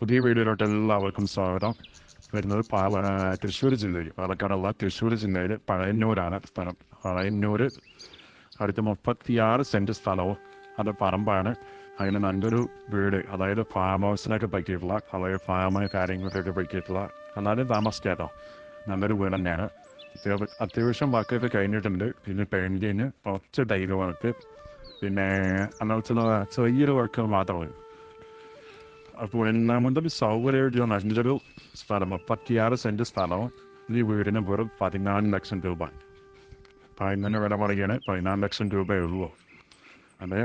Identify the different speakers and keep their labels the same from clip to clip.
Speaker 1: പുതിയ വീഡിയോയിലോട്ട് എല്ലാവർക്കും സ്വാഗതം. വരുന്നത് പാല തൃശ്ശൂർ ജില്ലയിൽ പാലക്കാടുള്ള തൃശ്ശൂർ ജില്ലയിൽ പഴയന്നൂരാണ് സ്ഥലം. പഴയന്നൂർ അടുത്ത് മുപ്പത്തിയാറ് സെന്റ് സ്ഥലവും അത് പറമ്പാണ്. അതിന് നല്ലൊരു വീട് അതായത് ഫാം ഹൗസിനൊക്കെ പറ്റിയിട്ടുള്ള അതായത് ഫാം കാര്യങ്ങൾക്കൊക്കെ പറ്റിയിട്ടുള്ള എന്നാലും താമസിക്കാട്ടോ നല്ലൊരു വീട് തന്നെയാണ്. അത്യാവശ്യം വർക്കൊക്കെ കഴിഞ്ഞിട്ടുണ്ട്. പിന്നെ പെയിന്റിന് കുറച്ച് ടൈൽ വർക്ക് പിന്നെ അങ്ങനത്തെ ചെറിയൊരു വർക്ക് മാത്രമേ അപ്പോൾ ഒന്നാമതൊരു സൗകര്യമായിട്ട് അഞ്ചൊരു സ്ഥലം പത്തിയാറ് സെന്റ് സ്ഥലവും ഈ വീടിന് വെറും പതിനാല് ലക്ഷം രൂപ പതിനൊന്ന് വില പറയുകയാണ് പതിനാല് ലക്ഷം രൂപയേ ഉള്ളൂ അതെ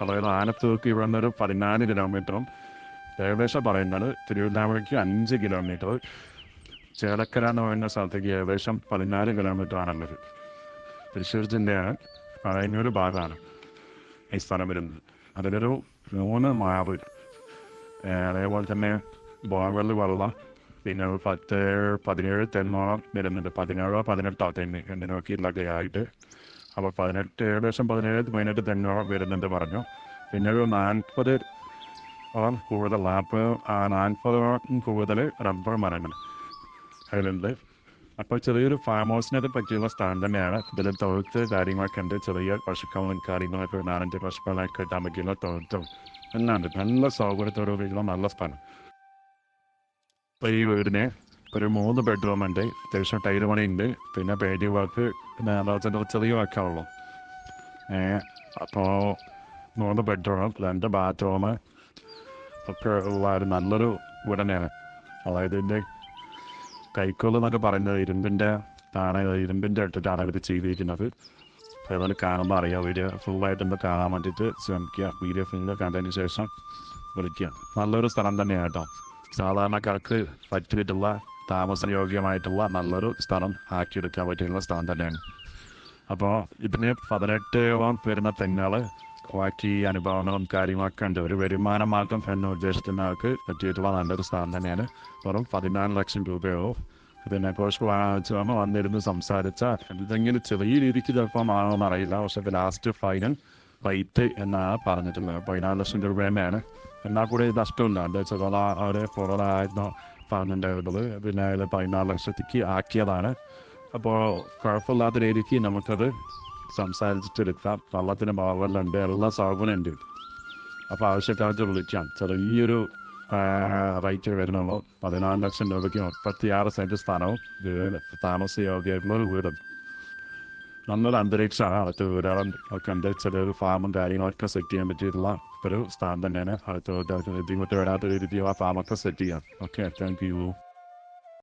Speaker 1: അതായത് ആനത്തൂക്ക് ഇവിടെ നിന്നൊരു പതിനാല് കിലോമീറ്ററും ഏകദേശം പറയുന്നത് തിരുവനന്തപുരയ്ക്ക് അഞ്ച് കിലോമീറ്റർ ചേലക്കര എന്ന് പറയുന്ന സ്ഥലത്തേക്ക് ഏകദേശം പതിനാല് കിലോമീറ്റർ ആണുള്ളത് തൃശ്ശൂർ ജില്ലയാണ് പഴയന്നൂർ ഭാഗമാണ് ഈ സ്ഥലം വരുന്നത് അതിലൊരു മൂന്ന് മാവ് അതേപോലെ തന്നെ ബോർവെൽ വെള്ളം പിന്നെ പത്ത് പതിനേഴ് തെന്നോളം വരുന്നുണ്ട് പതിനേഴോ പതിനെട്ടോ തെങ്ങ് എന്തിനൊക്കെ ഇതൊക്കെ ആയിട്ട് അപ്പോൾ പതിനെട്ട് ഏകദേശം പതിനേഴ് പതിനെട്ട് തെങ്ങോളം വരുന്നുണ്ട് പറഞ്ഞു പിന്നെ ഒരു നാൽപ്പത് ഓളം കൂടുതൽ നാൽപ്പത് ആ നാൽപ്പതോളം കൂടുതൽ റബ്ബർ മരങ്ങൾ അതിലുണ്ട് അപ്പോൾ ചെറിയൊരു ഫാം ഹൗസിനത് പറ്റിയുള്ള സ്ഥലം തന്നെയാണ് ഇതിൽ തൊഴുത്ത് കാര്യങ്ങളൊക്കെ ഉണ്ട്. ചെറിയ പശുക്കളും കാര്യങ്ങളൊക്കെ നാലഞ്ച് പശുക്കളൊക്കെ കിട്ടാൻ പറ്റിയുള്ള തൊഴുത്തും എല്ലാം നല്ല സൗകര്യത്തോടെ സൗകര്യത്തോടുകൂടിയുള്ള നല്ല സ്ഥലം. ഇപ്പോൾ ഈ വീടിന് ഒരു മൂന്ന് ബെഡ്റൂം ഉണ്ട്. അത്യാവശ്യം ടൈൽ പണിയുണ്ട് പിന്നെ പേടി വാക്ക് പിന്നെ അതിന്റെ ചെറിയ വാക്കാണല്ലോ അപ്പോൾ മൂന്ന് ബെഡ്റൂം രണ്ട് ബാത്റൂം ഒക്കെ ഉള്ള ഒരു നല്ലൊരു വീട് തന്നെയാണ്. അതായത് ഇതിന്റെ കൈക്കോൾ എന്നൊക്കെ പറയുന്നത് ഇരുമ്പിന്റെ ആണ് ഇരുമ്പിന്റെ ഇട്ടിട്ടാണ് ഇത് ചെയ്തിരിക്കുന്നത്. ഏതായാലും കാണുമ്പോൾ അറിയാം. വീഡിയോ ഫുള്ളായിട്ടൊന്ന് കാണാൻ വേണ്ടിയിട്ട് ശ്രമിക്കുക. വീഡിയോ ഫുള്ള് കണ്ടതിന് ശേഷം വിളിക്കുക. നല്ലൊരു സ്ഥലം തന്നെയാണ് കേട്ടോ. സാധാരണക്കാർക്ക് പറ്റിയിട്ടുള്ള താമസ യോഗ്യമായിട്ടുള്ള നല്ലൊരു സ്ഥലം ആക്കിയെടുക്കാൻ പറ്റിയുള്ള സ്ഥലം തന്നെയാണ്. അപ്പോൾ ഇതിന് പതിനെട്ടോളം വരുന്ന തെങ്ങുകൾ ബാക്കി അനുഭവങ്ങളും കാര്യങ്ങളൊക്കെ ഉണ്ട്. ഒരു വരുമാന മാർഗം എന്ന് ഉദ്ദേശിക്കുന്ന ആൾക്ക് പറ്റിയിട്ടുള്ള നല്ലൊരു സ്ഥലം തന്നെയാണ്. വെറും പതിനാല് ലക്ഷം രൂപയോ പിന്നെ കുറച്ച് വാങ്ങിച്ചാൽ വന്നിരുന്ന് സംസാരിച്ച ഇതെങ്ങനെ ചെറിയ രീതിക്ക് ചിലപ്പം ആണെന്ന് അറിയില്ല പക്ഷെ ലാസ്റ്റ് ഫൈനൽ റേറ്റ് എന്നാണ് പറഞ്ഞിട്ടുള്ളത് പതിനാല് ലക്ഷം രൂപ തന്നെയാണ് എന്നാൽ കൂടി നഷ്ടമില്ല. എന്താ വെച്ചാൽ അവരെ പുറത്തായിരുന്നു പറഞ്ഞിട്ടുണ്ടായിരുന്നത് പിന്നെ അതിൽ പതിനാല് ലക്ഷത്തേക്ക് ആക്കിയതാണ്. അപ്പോൾ കുഴപ്പമില്ലാത്ത രീതിക്ക് നമുക്കത് സംസാരിച്ചിട്ടെടുക്കാം വള്ളത്തിന് ബാവലുണ്ട് എല്ലാ സൗകര്യമുണ്ട് അപ്പോൾ ആവശ്യക്കാർക്ക് വിളിക്കാം. ചെറിയൊരു റേറ്റ് വരുന്നുള്ളൂ പതിനാല് ലക്ഷം രൂപയ്ക്ക് മുപ്പത്തിയാറ് സെന്റ് സ്ഥലവും വീട് താമസ യോഗ്യമായിട്ടുള്ള ഒരു വീടും. നല്ലൊരു അന്തരീക്ഷമാണ് അടുത്ത വീടുകളും ഒക്കെ ഉണ്ട്. ചെറിയൊരു ഫാമും കാര്യങ്ങളൊക്കെ സെറ്റ് ചെയ്യാൻ പറ്റിയിട്ടുള്ള ഒരു സ്ഥാനം തന്നെയാണ്. അടുത്ത ബുദ്ധിമുട്ട് വരാത്ത രീതിയിൽ ആ ഫാമൊക്കെ സെറ്റ് ചെയ്യാം. Okay thank you